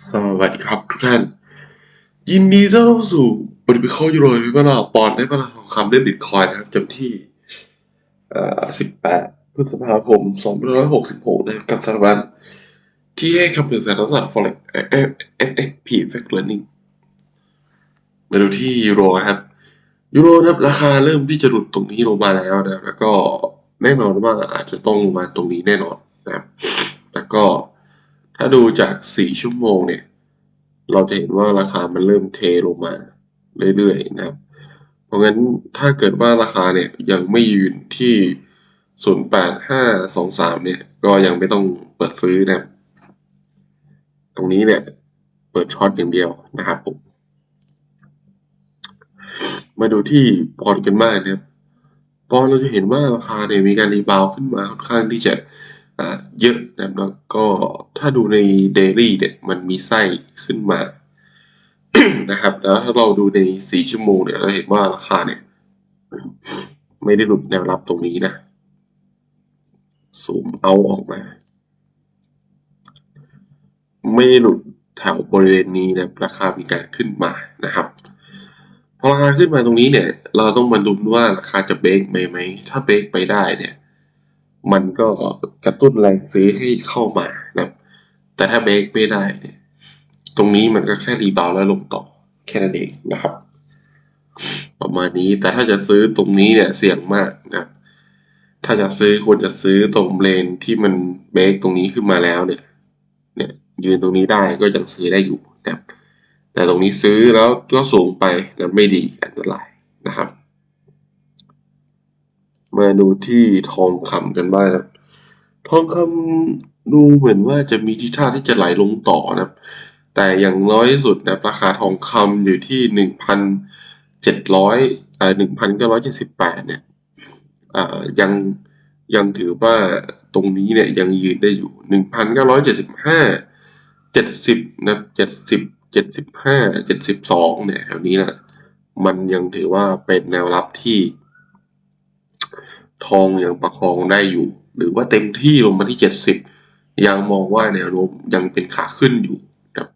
สวัสดีครับทุกท่าน ยินดีต้อนรับสู่บริบิคอยูโรวิบลาปอนได้พลังทองคำเล่นบิตคอยนะครับจำที่เอ่อ18 พฤษภาคม 2566นะครับกับสถาบันที่ให้คำปรึกษาทางศาสตร์ forex FXP Fact Learning มาดูที่ยูโรนะครับยูโรนะครับราคาเริ่มที่จะหลุดตรงนี้ลงมาแล้วนะแล้วก็แน่นอนว่าอาจจะต้องมาตรงนี้แน่นอนนะครับแล้วก็ ถ้าดูจาก4ชั่วโมงเนี่ย เราจะเห็นว่าราคามันเริ่มเทลงมาเรื่อยๆนะครับ เพราะงั้นถ้าเกิดว่าราคาเนี่ยยังไม่ยืนที่ 08523 เนี่ย ก็ยังไม่ต้องเปิดซื้อนะครับตรงนี้เนี่ยเปิดช็อตอย่างเดียวนะครับผม มาดูที่ปอนกันบ้างนะครับปอนเราจะเห็นว่าราคาเนี่ยมีการรีบาวขึ้นมาค่อนข้างที่จะ เยอะนะครับแล้วก็ถ้าดูในเดลี่เนี่ยมันมีไส้ขึ้นมานะครับแล้วถ้าเราดูใน 4 ชั่วโมงเนี่ยเราเห็นว่าราคาเนี่ย ไม่ได้หลุดแนวรับตรงนี้นะซูมเอาออกมา ไม่ได้หลุดแถวบริเวณนี้นะราคามีการขึ้นมานะครับพอราคาขึ้นมาตรงนี้เนี่ย เราต้องมาลุ้นว่าราคาจะเบรกไหมไหม ถ้าเบรกไปได้เนี่ย มันก็กระตุ้นแรงซื้อให้เข้ามานะแต่ถ้าเบรกไม่ได้เนี่ยตรงนี้มันก็แค่รีบาวแล้วลงต่อแค่นั้นเองนะครับ ประมาณนี้แต่ถ้าจะซื้อตรงนี้เนี่ยเสี่ยงมากนะถ้าจะซื้อควรจะซื้อตรงเลนที่มันเบรกตรงนี้ขึ้นมาแล้วเนี่ย เนี่ย ยืนตรงนี้ได้ก็ยังซื้อได้อยู่นะแต่ตรงนี้ซื้อแล้วก็สูงไปแล้วไม่ดีอันตรายนะครับ มาดูที่ทองคำกันบ้างครับ ทองคำดูเหมือนว่าจะมีทิศทางที่จะไหลลงต่อนะครับ แต่อย่างน้อยสุดนะราคาทองคำอยู่ที่หนึ่งพันเจ็ดร้อยเอ่อหนึ่งพันเก้าร้อยเจ็ดสิบแปดเนี่ยอ่อยังยังถือว่าตรงนี้เนี่ยยังยืนได้อยู่หนึ่งพันเก้าร้อยเจ็ดสิบห้าเจ็ดสิบนะเจ็ดสิบเจ็ดสิบห้าเจ็ดสิบสองเนี่ยแถวนี้นะมันยังถือว่าเป็นแนวรับที่ ทองยังประคองได้อยู่ หรือว่าเต็มที่ลงมาที่เจ็ดสิบยังมองว่าแนวโน้มยังเป็นขาขึ้นอยู่ครับ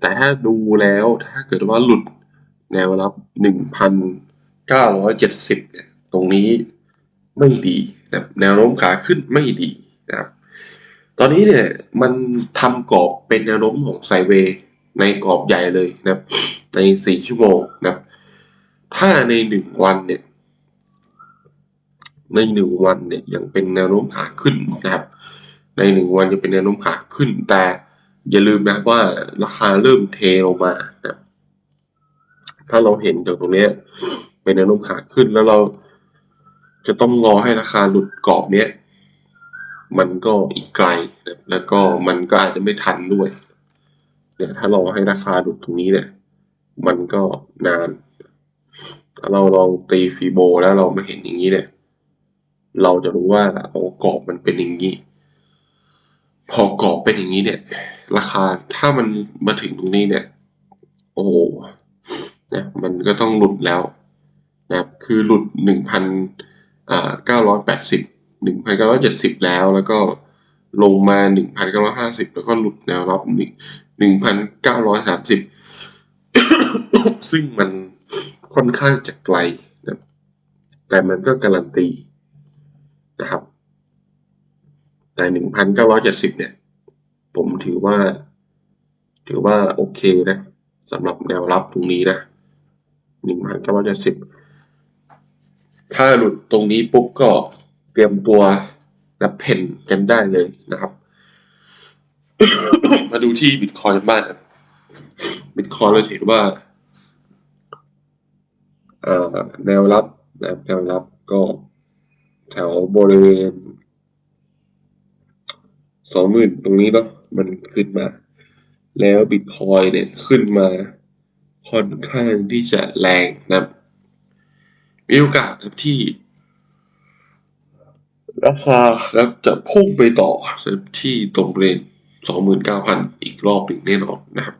แต่ถ้าดูแล้วถ้าเกิดว่าหลุดแนวรับหนึ่งพันเก้าร้อยเจ็ดสิบเนี่ย ตรงนี้ไม่ดีนะแนวโน้มขาขึ้นไม่ดีนะครับตอนนี้เนี่ยมันทำกรอบเป็นแนวโน้มของไซเวย์ในกรอบใหญ่เลยนะในสี่ชั่วโมงนะถ้าในหนึ่งวันเนี่ย ในหนึ่งวันเนี่ยยังเป็นแนวโน้มขาขึ้นนะครับ ในหนึ่งวันจะเป็นแนวโน้มขาขึ้น แต่อย่าลืมนะว่าราคาเริ่มเทลงมานะถ้าเราเห็นจากตรงนี้เป็นแนวโน้มขาขึ้นแล้วเราจะต้องรอให้ราคาหลุดกรอบเนี้ยมันก็อีกไกลนะแล้วก็มันก็อาจจะไม่ทันด้วยเนี่ยถ้ารอให้ราคาหลุดตรงนี้เนี่ย มันก็นานถ้าเราลองตีฟีโบแล้วเราไมาเห็นอย่างนี้เนี่ย เราจะรู้ว่าโอ้กรอบมันเป็นอย่างนี้ พอกรอบเป็นอย่างนี้เนี่ย ราคาถ้ามันมาถึงตรงนี้เนี่ย โอ้นะมันก็ต้องหลุดแล้วนะคือหลุดหนึ่งพันเก้าร้อยแปดสิบหนึ่งพันเก้าร้อยเจ็ดสิบแล้ว แล้วก็ลงมาหนึ่งพันเก้าร้อยห้าสิบแล้วก็หลุดแนวรับหนึ่งหนึ่งพันเก้าร้อยสามสิบซึ่งมันค่อนข้างจะไกลนะแต่มันก็การันตี นะครับ แต่หนึ่งพันเก้าร้อยเจ็ดสิบเนี่ย ผมถือว่า ถือว่าโอเคนะสำหรับแนวรับตรงนี้นะหนึ่งพันเก้าร้อยเจ็ดสิบถ้าหลุดตรงนี้ปุ๊บก็เตรียมตัวรับเพนกันได้เลยนะครับ มาดูที่บิตคอยน์บ้างนบิตคอยน์เราเห็นว่าแนวรับแนวรับก็ วบริเวณสองหมื่นตรงนี้เนาะมันขึ้นมา แล้วบิตคอยเนี่ยขึ้นมาค่อนข้างที่จะแรงนะครับมีโอกาสครับที่ราคาครับจะพุ่งไปต่อที่ตรงบริเวณสองหมื่นเก้าพันอีกรอบหนึ่งแน่นอนนะครับ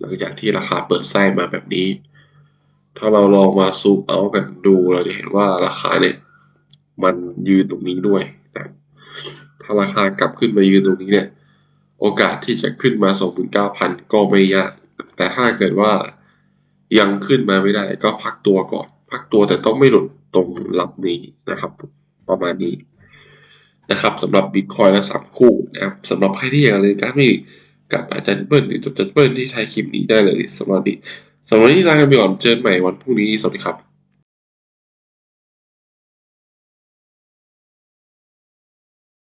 หลังจากที่ราคาเปิดไส้มาแบบนี้ ถ้าเราลองมาซูมเอากันดูเราจะเห็นว่าราคาเนี่ย มันยืนตรงนี้ด้วยนะถ้าราคากลับขึ้นมายืนตรงนี้เนี่ย โอกาสที่จะขึ้นมา 29,000 ก็ไม่ยาก แต่ถ้าเกิดว่ายังขึ้นมาไม่ได้ก็พักตัวก่อน พักตัวแต่ต้องไม่หลุดตรงรับนี้นะครับ ประมาณนี้นะครับสำหรับบิตคอยและสามคู่นะครับสำหรับใครที่อยากเรียนการไม่กับอาจารย์เปิ้ลหรือจดจัดเปิ้ลที่ใช้คลิปนี้ได้เลยสำหรับนี้สำหรับนนี้ลากันไปก่อนเจอกันใหม่วันพรุ่งนี้สวัสดีครับ